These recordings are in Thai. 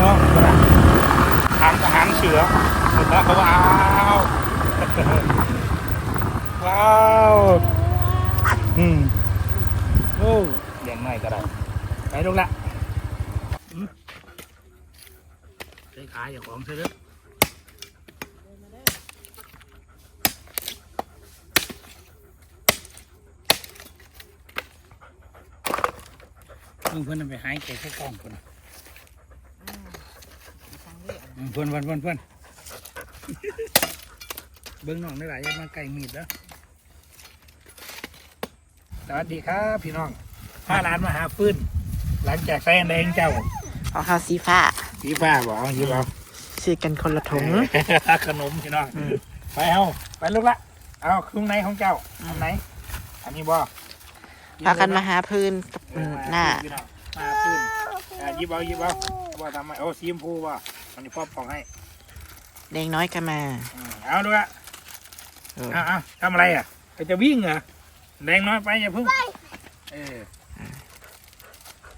น้องกระหางหารเสือเห็นแล้วเขาว้าวว้าวอืมโอ้เลี้ยงหน่อยก็ได้ไปลูกละใช้ขายอย่างของเธอเด้อมึงเพื่อนไปหายใจแค่กล้องคนนะ เพื่อนเพื่อนเพื่อนเพื่อนเบิ้งน้องได้หลายอยังมาไก่มีดแล้วสวัสดีครับพี่น้องห้าร้านมาหาฟื้น หลังจากแฟนแดงเจ้า เอาข้าวสีฟ้าพี่ฟ้าบอกเอาหยิบเอาซื้อกันคนละถุงขนมพี่น้องไปเอาไปลูกละเอาครึ่งในของเจ้าอันไหนอันนี้บ่พากันมาหาพื้นกับอืมหน้าพี่องมาฟื้นอะหยิบเอาหยิบเอาว่าทำไมโอ้สีชมพูบ่ อันนี้พ่อปอกให้แดงน้อยกันมาอืมเอาดูละเออเอาเอาทำอะไรอะไปจะวิ่งเหรอแดงน้อยไปอย่าเพึ่งเออ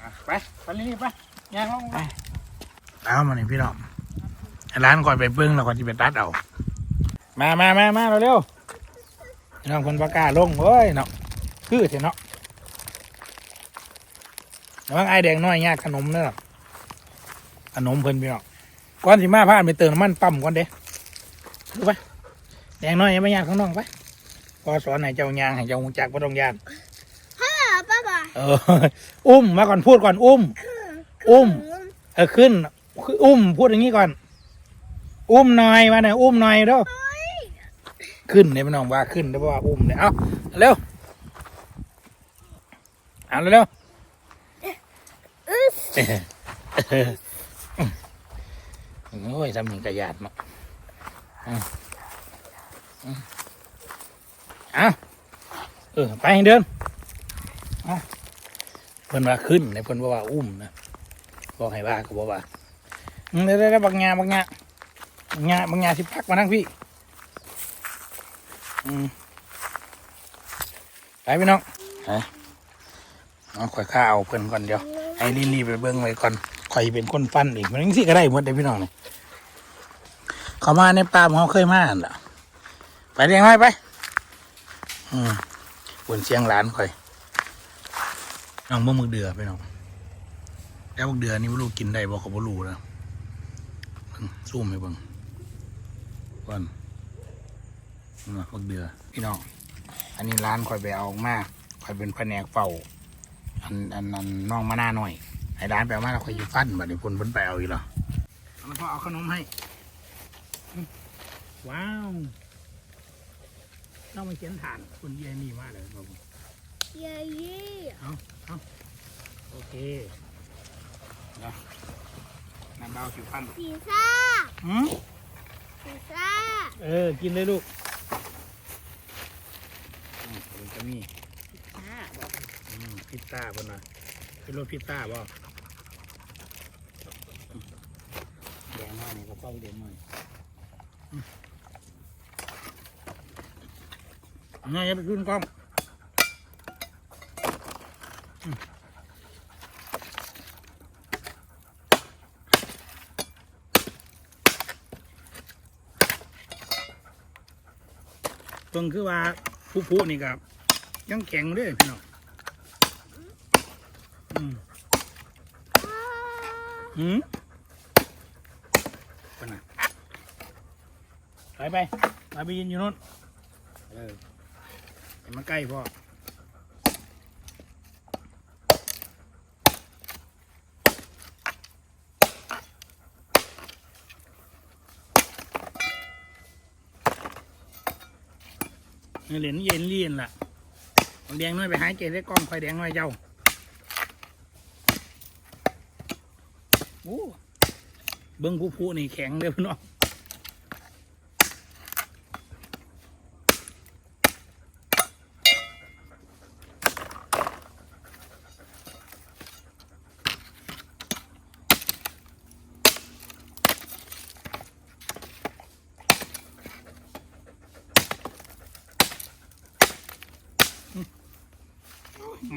อะไปไปเรื่อยๆไปย่างลงไปเอามาหนิพี่น้องร้านก่อนไปเบิ้งแล้วก่อนจะไปตัดเอา มามามามาเร็วๆพี่น้องคนประกล้าศลงเฮ้ยเนาะคือเถอะเนาะระวังไอ้แดงน้อยยากขนมเนอะขนมเพิ่นพี่น้อง ก่อนสิมาพาไปเติมน้ำมันปั๊มก่อนเด้ดูไปแดงน้อยยังไม่ยากข้างนอกไปพอสอนให้เจ้ายางให้เจ้าหูจักบ่ต้องยานป้าป้าเออ อุ้มมาก่อนพูดก่อนอุ้ม อุ้ม เออขึ้นคืออุ้มพูดอย่างนี้ก่อน อุ้มหน่อยมาหน่อยอุ้มหน่อยเด้อขึ้นเนี่ยพี่น้องว่าขึ้นได้ป่ว่าอุ้มเนี่ยเอาเร็วเอาเร็วๆ โอ้ยทำหนึ่งกระยาดมาอืมอืมเอาเออไปให้เดินเอาเพิ่นว่าขึ้นในเพิ่นว่าว่าอุ้มนะบอกให้ว่าก็บอกว่าอืมเดี๋ยวเดี๋ยวบักงาบักงาบักงาบักงาสิพักมานั่งพี่อืมไปพี่น้องฮะเอาข่อยข้าเอาเพิ่นก่อนเดี๋ยวไอ้ลี่ๆไปเบิ้งไว้ก่อน ข่อยเป็นคนฟันอีกมันยังสิก็ได้หมดเลยพี่น้องเนี่ยเขามาในป่าเขาเคยมาอั่นล่ะไปเรียงไว้ไป อืมบนเชียงหลานข่อยน้องบ่มึกเดือพี่น้องแล้วบักเดือนนี่ไม่รู้กินได้บอกเขาบ่รู้นะเบิ่งซูมให้เบิ่งก่อนนะบักเดือพี่น้องอันนี้ร้านคอยไปเอามาคอยเป็นแผนกเฝ้าอันอันอันน้องมาหน้าหน่อย อ้ร้านไปเอามาแล้วคอยอยู่ฟันบัดนี้พุ่นเพิ่นไปเอาอีกเหรอเอามาพ่อเอาขนมให้อืมว้าวต้องมาเขียนฐานคุณเยนี่มากเลยบอกเย้เย่โอเคนะน้ำเบาผิวพันธุ์พิซซ่าหืมพิซซ่าเออ กินเลยลูกอืมมันจะมีอืมพิซซ่าบนน่ะเป็นรสพิซซ่าบ่อืม แดงมากนี่ก็เข้าเดงมากอืมง่ายจะไปขึ้นกล้องอืมตรงคือว่าผู้ผู้นี่กับยังแข็งเลยพี่น้องอืมหืมไปนะ ไปไปมาไปยืนอยู่นู้นเอออย่ามาใกล้พ่อเหรียญเย็นเลียนล่ะเอาแดงน้อยไปหายเกล็ดได้กล้องไฟแดงน้อยเจ้าโอ้เบิ้งผู้ผู้นี่แข็งเลยพี่น้องไง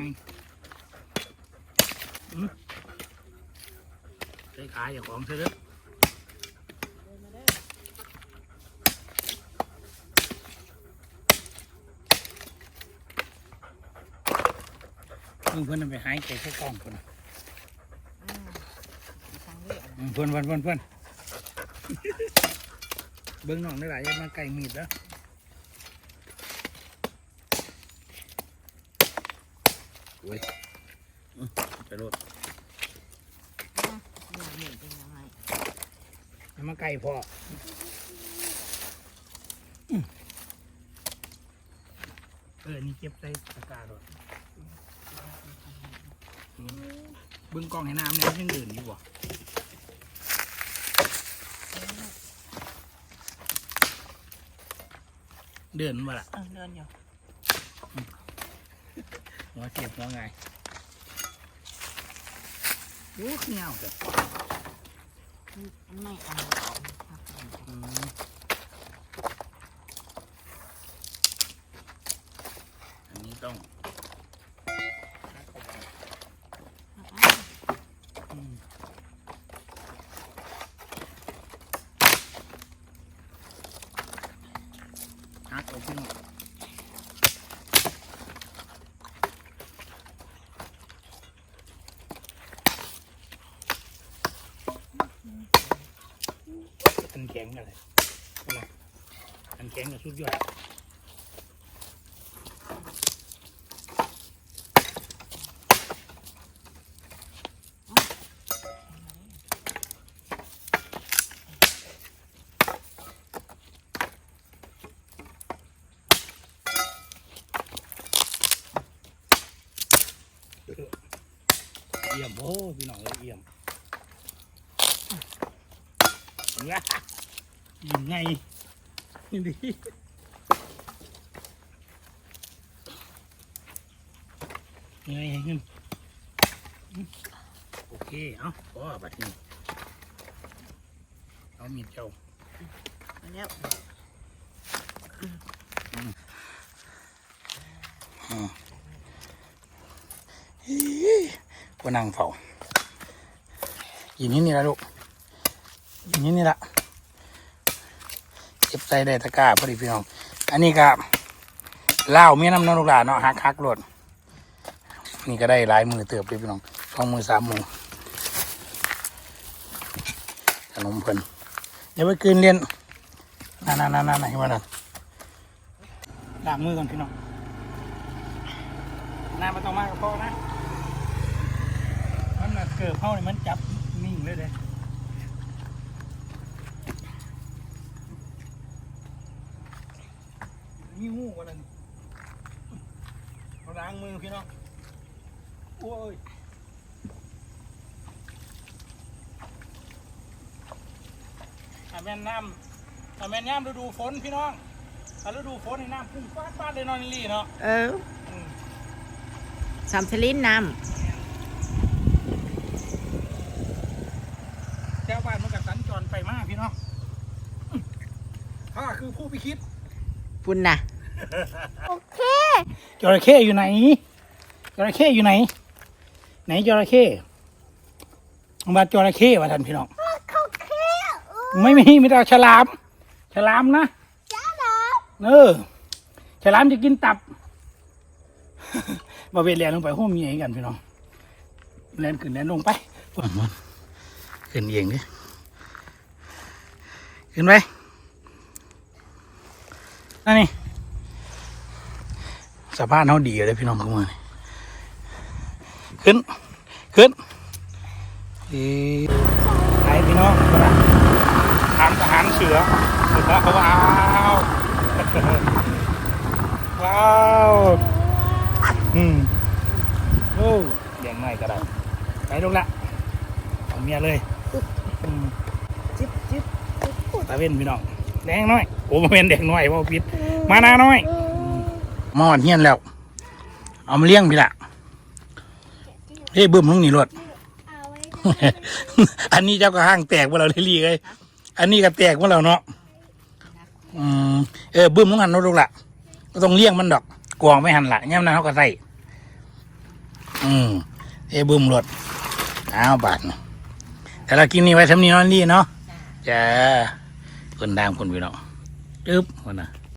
อืมใส่ขาอย่าของเธอเด้อมึงเพื่อนเอาไปหายใจแค่กล้องคนน่ะอืมเพื่อนเพื่อนเพื่อนเพื่อนเบิ้งน้องได้หลายอยังมาไก่มีดแล้วโอ้ยอืมไปโลดอย่า มาไก่พออืมเออ นี่เก็บใส่ตะกร้าด้วยอืมเบิ้งกล้องให้น้ำเนี่ยยังเดินอยู่บ่เดินมาละเออเดินอยู่หัวเสียบหัวไงโอ้ขี้เหงาจ้ะ ไม่เอาออกอืมอันนี้ต้องฮักเอาพี่น้ องอันแข็งอะไรอะไรอันแข็งกับสุดยอดเยี่ยมโอ้พี่น้องเอ้ยเยี่ยม ว้ายิงไงนี่ดิยังไงให้ขึ้นโอเค เอาพอบัดนี้เอามีดเจ้าอันเนี้ยก็นั่งเฝ้ากินนี่นี่ละลูกกินนี่นี่ละเก็บ ใส่ได้ตะกร้าพอดีพี่น้อง อันนี้ก็เหล้าเมียน้ำน้ำลูกหลานเนาะหักหักๆโลดนี่ก็ได้หลายมือเติบเลยพี่น้องสองมือสามมือขนมเพิ่นเดี๋ยวไปคืนเรียนนั่นนั่นนั่นนั่นเห็นไหมนั่นล้างมือก่อนพี่น้องน้าม่ต้องมากกับพ่อนะมันเกิดเข้าเนี่ยมันจับนิ่งเลยเด้ มีงูกว่านั้นเราล้างมือพี่น้องโอ้ยถ้าแม่นน้ำถ้าแม่นย่ำฤดูฝนพี่น้องถ้าฤดูฝนนี่น้ำพุ่งฟาดฟาดเลยเนอนนี่เนาะเอออืมสามสลินน้แถวบ้านมันกับสัญจรไปมากพี่น้องข้าคือผู้พิคิดำปุ่นน่ะโอเคจระเข้อยู่ไหนจระเข้อยู่ไหน ไหนจระเข้มาจระเข้มาท่านพี่น้องเขาแค่เออไม่มีมีแต่ฉลาม ฉลามนะจ้าเหรอเออฉลามจะกินตับมาเวทแลนลงไปห้องมีไงกันพี่น้องแลนขึ้นแลนลงไปมันขึ้นเองดิขึ้นไป นั่นนี่สภาพเขาดีเลยพี่น้องเข้ามานี่ขึ้น ขึ้นไปพี่น้องกระหารทหารเสือเสือว้าวว้าวอืมโอ้เลี้ยงง่ายก็ได้ไปลูกละเอาเมียเลยจิ๊บจิ๊บตาเว้นพี่น้อง แดงน้อยโอ้มาเป็นแดงน้อยว่าผิดมาหน้าน้อยมอดเฮียนแล้ว เอามาเลี้ยงพี่ละเฮ้ยบึ้มลงนี่รถเอาไว้อันนี้เจ้าก็ห้างแตกว่าเราเลยลีเลยอันนี้ก็แตกว่าเราเนาะอืมเออบึ้มลงหันเนาะลูกละก็ต้องเลี้ยงมันดอกกวางไม่หันละย่ำนั้นเขาก็ใส่อืมเอ้บึ้มรถอ้าวบาทนะแต่เรากินนี่ไว้ทำนี่นอนนี่เนาะจ้า คนดังคนพี่น้องอึ๊บคนน่ะ